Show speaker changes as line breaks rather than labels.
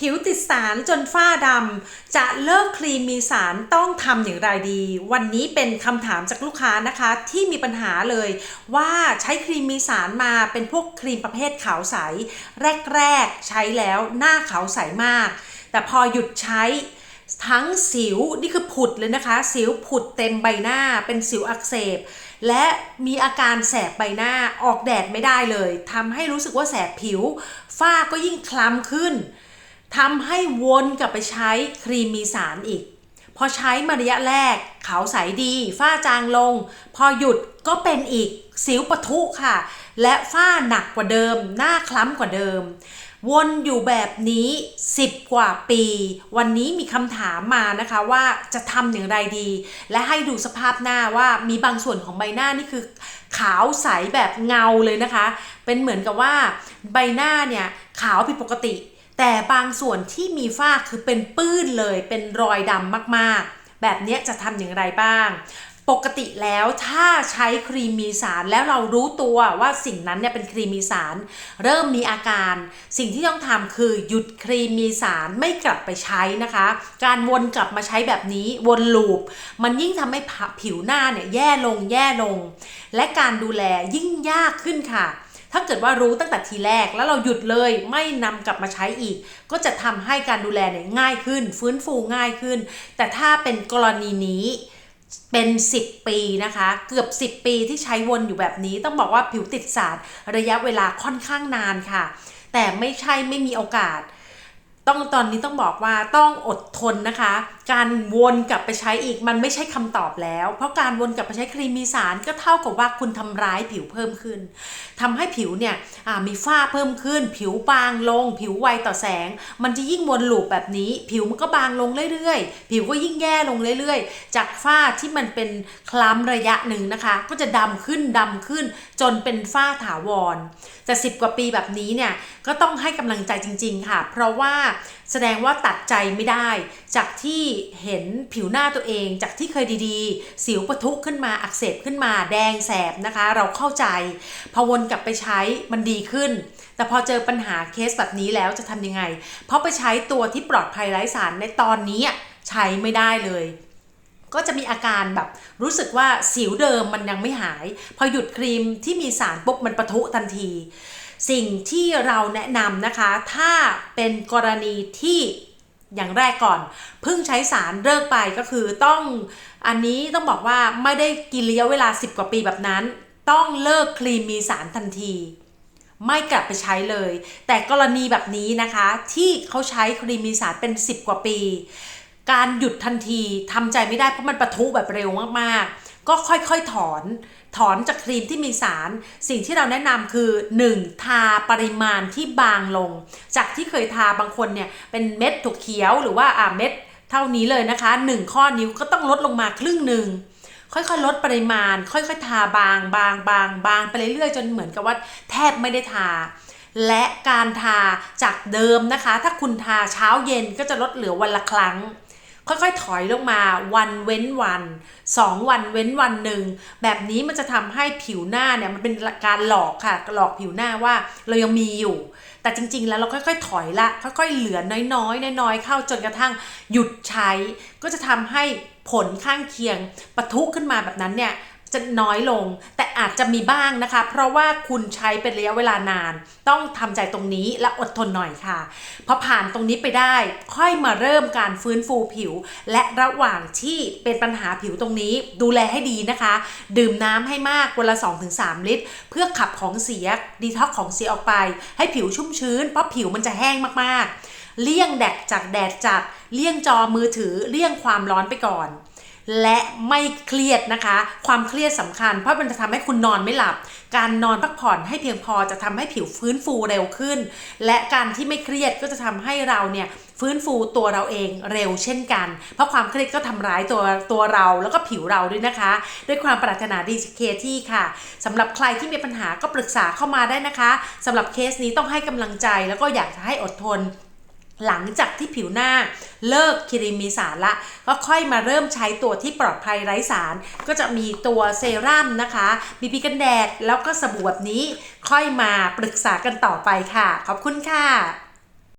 ผิวติดสารจนฝ้าดำ จะเลิกครีมมีสารต้องทำอย่างไรดี วันนี้เป็นคำถามจากลูกค้านะคะ ที่มีปัญหาเลย ว่าใช้ครีมมีสารมาเป็นพวกครีมประเภทขาวใส แรก ๆ ใช้แล้วหน้าขาวใสมาก แต่พอหยุดใช้ทั้งสิวนี่คือผุดเลยนะคะ สิวผุดเต็มใบหน้าเป็นสิวอักเสบ และมีอาการแสบใบหน้าออกแดดไม่ได้เลยทำให้รู้สึกว่าแสบผิว ฝ้าก็ยิ่งคล้ำขึ้น ทำให้วนกลับไปใช้ครีมมีสารอีก พอใช้มาระยะแรกขาวใสดี ฝ้าจางลง พอหยุดก็เป็นอีกสิวปะทุค่ะ และฝ้าหนักกว่าเดิม หน้าคล้ำกว่าเดิม วนอยู่แบบนี้ 10 กว่าปี วันนี้มีคำถามมานะคะว่าจะทำอย่างไรดี และให้ดูสภาพหน้าว่ามีบางส่วนของใบหน้านี่คือขาวใสแบบเงาเลยนะคะ เป็นเหมือนกับว่าใบหน้าเนี่ยขาวผิดปกติ แต่บางส่วนที่มีฝ้าคือเป็นปื้นเลย เป็นรอยดำมากๆ แบบนี้จะทำอย่างไรบ้าง ปกติแล้วถ้าใช้ครีมมีสารแล้วเรารู้ตัวว่าสิ่งนั้นเนี่ยเป็นครีมมีสาร เริ่มมีอาการ สิ่งที่ต้องทำคือหยุดครีมมีสารไม่กลับไปใช้นะคะ การวนกลับมาใช้แบบนี้วนลูป มันยิ่งทำให้ผิวหน้าเนี่ยแย่ลงแย่ลง และการดูแลยิ่งยากขึ้นค่ะ ถ้าเกิดว่ารู้ตั้งแต่ทีแรกแล้วเราหยุดเลยไม่นำกลับมาใช้อีก ก็จะทำให้การดูแลเนี่ยง่ายขึ้น ฟื้นฟูง่ายขึ้น แต่ถ้าเป็นกรณีนี้เป็น 10 ปีนะคะ เกือบ 10 ปีที่ใช้วนอยู่แบบนี้ ต้องบอกว่าผิวติดสารระยะเวลาค่อนข้างนานค่ะ แต่ไม่ใช่ไม่มีโอกาส ต้องตอนนี้ต้องบอกว่าต้องอดทนนะคะ การวนกลับไปใช้อีกมันไม่ใช่คำตอบแล้ว เพราะการวนกลับไปใช้ครีมมีสารก็เท่ากับว่าคุณทำร้ายผิวเพิ่มขึ้นทำให้ผิวเนี่ยมีฝ้าเพิ่มขึ้น ผิวบางลง ผิวไวต่อแสง มันจะยิ่งวนลูปแบบนี้ ผิวมันก็บางลงเรื่อยๆ ผิวก็ยิ่งแย่ลงเรื่อยๆ จากฝ้าที่มันเป็นคล้ำระยะหนึ่งนะคะ ก็จะดำขึ้นดำขึ้น จนเป็นฝ้าถาวรแต่สิบกว่าปีแบบนี้เนี่ยก็ต้องให้กำลังใจจริง ๆ ค่ะ เพราะว่า แสดงว่าตัดใจไม่ได้ จากที่เห็นผิวหน้าตัวเอง จากที่เคยดีๆ สิวปะทุขึ้นมาอักเสบขึ้นมาแดงแสบนะคะ เราเข้าใจ พอวนกลับไปใช้มันดีขึ้น แต่พอเจอปัญหาเคสแบบนี้แล้วจะทำยังไง เพราะไปใช้ตัวที่ปลอดภัยไร้สารในตอนนี้ใช้ไม่ได้เลยก็จะมีอาการแบบรู้สึกว่าสิวเดิมมันยังไม่หาย พอหยุดครีมที่มีสารปุ๊บมันปะทุทันที สิ่งที่เราแนะนำนะคะ ถ้าเป็นกรณีที่อย่างแรกก่อนเพิ่งใช้สารเลิกไปก็คือต้องอันนี้ต้องบอกว่าไม่ได้กินระยะเวลา 10 กว่าปีแบบนั้น ต้องเลิกครีมมีสารทันที ไม่กลับไปใช้เลย แต่กรณีแบบนี้นะคะ ที่เขาใช้ครีมมีสารเป็น 10 กว่าปี การหยุดทันทีทำใจไม่ได้เพราะมันปะทุแบบเร็วมากๆ ก็ค่อยๆถอน ถอนจากครีมที่มีสาร สิ่งที่เราแนะนำคือ 1. ทาปริมาณที่บางลง จากที่เคยทาบางคนเนี่ยเป็นเม็ดถั่วเขียวหรือว่าอ่าเม็ดเท่านี้เลยนะคะ 1 ข้อนิ้วก็ต้องลดลงมาครึ่งหนึ่งค่อยๆ ลดปริมาณ ค่อยๆ ทาบางบางบางบางไปเรื่อยๆ จนเหมือนกับว่าแทบไม่ได้ทา และการทาจากเดิมนะคะ ถ้าคุณทาเช้าเย็นก็จะลดเหลือวันละครั้ง ค่อยๆ ถอยลงมาวันเว้นวันสองวันเว้นวันหนึ่งแบบนี้มันจะทำให้ผิวหน้าเนี่ยมันเป็นการหลอกค่ะหลอกผิวหน้าว่าเรายังมีอยู่ แต่จริง ๆ แล้วเราค่อยๆ ถอยละค่อยๆเหลือน้อยๆน้อยๆเข้าจนกระทั่งหยุดใช้ ก็จะทำให้ผลข้างเคียงปะทุขึ้นมาแบบนั้นเนี่ย จะน้อยลง แต่อาจจะมีบ้างนะคะ เพราะว่าคุณใช้เป็นระยะเวลานาน ต้องทำใจตรงนี้และอดทนหน่อยค่ะพอผ่านตรงนี้ไปได้ ค่อยมาเริ่มการฟื้นฟูผิว และระหว่างที่เป็นปัญหาผิวตรงนี้ ดูแลให้ดีนะคะ ดื่มน้ำให้มากวันละ 2-3 ลิตร เพื่อขับของเสียดีท็อกของเสียออกไป ให้ผิวชุ่มชื้น เพราะผิวมันจะแห้งมากๆ เลี่ยงแดดจากแดดจัดเลี่ยงจอมือถือเลี่ยงความร้อนไปก่อน และไม่เครียดนะคะ ความเครียดสำคัญ เพราะมันจะทำให้คุณนอนไม่หลับ การนอนพักผ่อนให้เพียงพอจะทำให้ผิวฟื้นฟูเร็วขึ้น และการที่ไม่เครียดก็จะทำให้เราเนี่ยฟื้นฟูตัวเราเองเร็วเช่นกัน เพราะความเครียดก็ทำร้ายตัวตัวเราแล้วก็ผิวเราด้วยนะคะ ด้วยความปรารถนาดีเคที่ค่ะสำหรับใครที่มีปัญหาก็ปรึกษาเข้ามาได้นะคะสำหรับเคสนี้ต้องให้กำลังใจแล้วก็อยากจะให้อดทน หลังจากที่ผิวหน้าเลิกครีมมีสารละ ก็ค่อยมาเริ่มใช้ตัวที่ปลอดภัยไร้สาร ก็จะมีตัวเซรั่มนะคะบีบีกันแดดแล้วก็สบู่แบบนี้ ค่อยมาปรึกษากันต่อไปค่ะ ขอบคุณค่ะ